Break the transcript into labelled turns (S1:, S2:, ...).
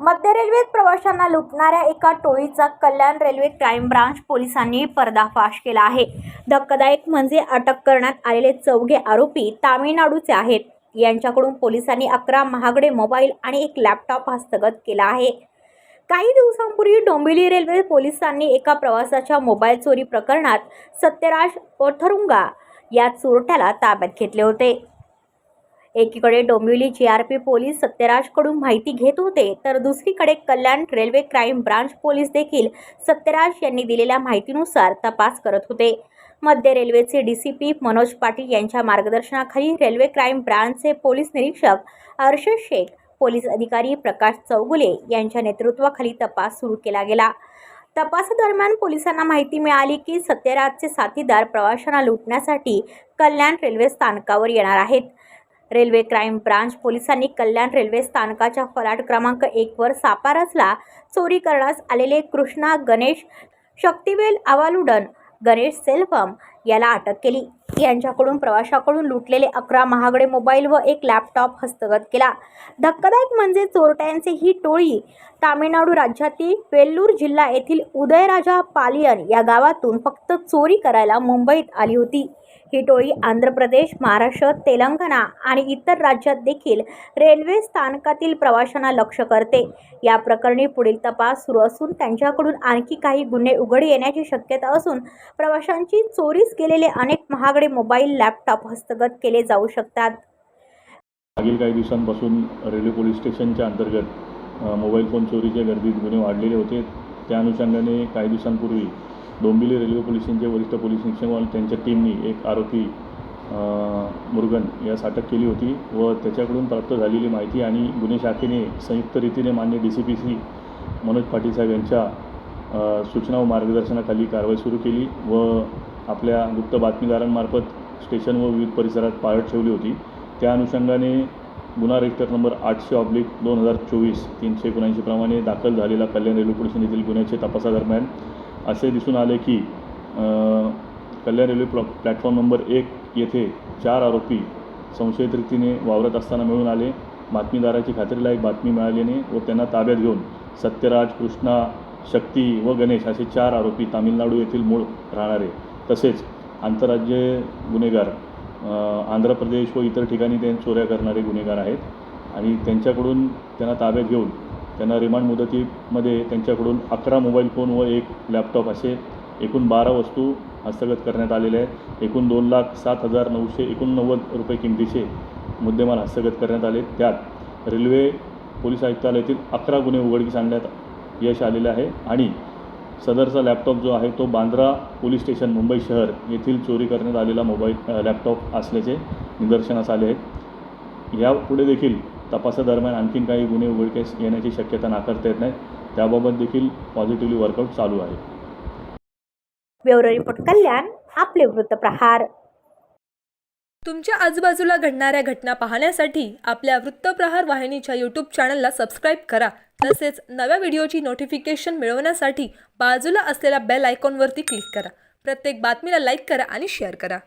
S1: मध्य रेल्वेत प्रवाशांना लुटणाऱ्या एका टोळीचा कल्याण रेल्वे क्राईम ब्रांच पोलिसांनी पर्दाफाश केला आहे. धक्कादायक म्हणजे अटक करण्यात आलेले चौघे आरोपी तामिळनाडूचे आहेत. यांच्याकडून पोलिसांनी अकरा महागडे मोबाईल आणि एक लॅपटॉप हस्तगत केला आहे. काही दिवसांपूर्वी डोंबिवली रेल्वे पोलिसांनी एका प्रवासाच्या मोबाईल चोरी प्रकरणात सत्यराज ओथरुंगा या चोरट्याला ताब्यात घेतले होते. एकीकडे Dombivli G R P police सत्यराजकडून माहिती घेत होते तर दुसरीकडे Kalyan railway crime branch police देखील सत्यराज यांनी दिलेल्या माहितीनुसार तपास करत होते. मध्य रेल्वेचे D C P Manoj Patil यांच्या मार्गदर्शनाखाली रेल्वे क्राईम ब्रांचचे पोलीस निरीक्षक अर्षद शेख पोलीस अधिकारी प्रकाश चौगुले यांच्या नेतृत्वाखाली तपास सुरू केला गेला. तपासादरम्यान पोलिसांना माहिती मिळाली की सत्यराजचे साथीदार प्रवाशांना लुटण्यासाठी कल्याण रेल्वे स्थानकावर येणार आहेत. रेल्वे क्राईम ब्रांच पोलिसांनी कल्याण रेल्वे स्थानकाच्या फलाट क्रमांक एकवर सापारसला चोरी करण्यास आलेले कृष्णा गणेश शक्तिवेल आवालुडन गणेश सेल्फम याला अटक केली. यांच्याकडून प्रवाशाकडून लुटलेले अकरा महागडे मोबाईल व एक लॅपटॉप हस्तगत केला. धक्कादायक म्हणजे चोरट्यांची ही टोळी. तामिळनाडू राज्यातील वेल्लूर जिल्हा येथील उदयराजा पालियन या गावातून फक्त चोरी करायला मुंबईत आली होती. ही टोळी आंध्र प्रदेश महाराष्ट्र तेलंगणा आणि इतर राज्यात देखील रेल्वे स्थानकातील प्रवाशांना लक्ष करते. या प्रकरणी पुढील तपास सुरू असून त्यांच्याकडून आणखी काही गुन्हे उघड येण्याची शक्यता असून प्रवाशांची चोरीस गेलेले अनेक महागडे मोबाईल लॅपटॉप हस्तगत केले जाऊ शकतात.
S2: मागील काही दिवसांपासून रेल्वे पोलीस स्टेशनच्या अंतर्गत मोबाईल फोन चोरीच्या गर्दीत गुन्हे वाढलेले होते. त्या अनुषंगाने काही दिवसांपूर्वी डोंबिवली रेल्वे पोलीस स्टेशनचे वरिष्ठ पोलीस निरीक्षक आणि त्यांच्या टीमनी एक आरोपी मुरुगन यास अटक केली होती व त्याच्याकडून प्राप्त झालेली माहिती आणि गुन्हे शाखेने संयुक्त रीतीने मान्य D C P C Manoj Patil साहेब यांच्या सूचना व मार्गदर्शनाखाली कारवाई सुरू केली व आपल्या गुप्त बातमीदारांमार्फत स्टेशन व विविध परिसरात पाळत ठेवली होती. त्या अनुषंगाने गुन्हा रजिस्टर नंबर आठशे ऑब्लिक दोन हजार चोवीस तीनशे एकोणऐंशी प्रमाणे दाखल झालेला कल्याण रेल्वे पोलीस येथील गुन्ह्याच्या तपासादरम्यान असे दिसून आले की कल्याण रेल्वे प्लॉ प्लॅटफॉर्म नंबर एक येथे चार आरोपी संशयित रीतीने वावरत असताना मिळून आले. बातमीदाराची खात्रीलायक बातमी मिळाल्याने व त्यांना ताब्यात घेऊन सत्यराज कृष्णा शक्ती व गणेश असे चार आरोपी तामिळनाडू येथील मूळ राहणारे. तसेच आंतरराज्य गुन्हेगार आंध्र प्रदेश व इतर ठिकाणी ते चोऱ्या करणारे गुन्हेगार आहेत आणि त्यांच्याकडून त्यांना ताब्यात घेऊन त्यांना रिमांड मुदतीमध्ये त्यांच्याकडून अकरा मोबाईल फोन व एक लॅपटॉप असे एकूण बारा वस्तू हस्तगत करण्यात आलेल्या आहेत. एकूण दोन लाख सात हजार नऊशे एकोणनव्वद रुपये किमतीचे मुद्देमाल हस्तगत करण्यात आले. त्यात रेल्वे पोलीस आयुक्तालयातील अकरा गुन्हे उघडकीस आणण्यात यश आलेले आहे आणि सदरचा लॅपटॉप जो आहे तो बांद्रा पोलीस स्टेशन मुंबई शहर येथील चोरी करण्यात आलेला मोबाईल लॅपटॉप असल्याचे निदर्शनास आले आहेत यापुढे देखील तपासादरम्यान आणखीन काही गुन्हे उघडकीस येण्याची शक्यता नाकारता येत नाही. त्याबाबत देखील पॉझिटिव्हली वर्कआउट चालू आहे.
S1: ब्युरो रिपोर्ट कल्याण आपले वृत्तप्रहार
S3: तुमच्या आजूबाजूला घडणाऱ्या घटना पाहण्यासाठी आपल्या वृत्तप्रहार वाहिनीच्या यूट्यूब चॅनलला सबस्क्राईब करा. तसेच नव्या व्हिडिओची नोटिफिकेशन मिळवण्यासाठी बाजूला असलेल्या बेल आयकॉनवरती क्लिक करा. प्रत्येक बातमीला लाईक करा आणि शेअर करा.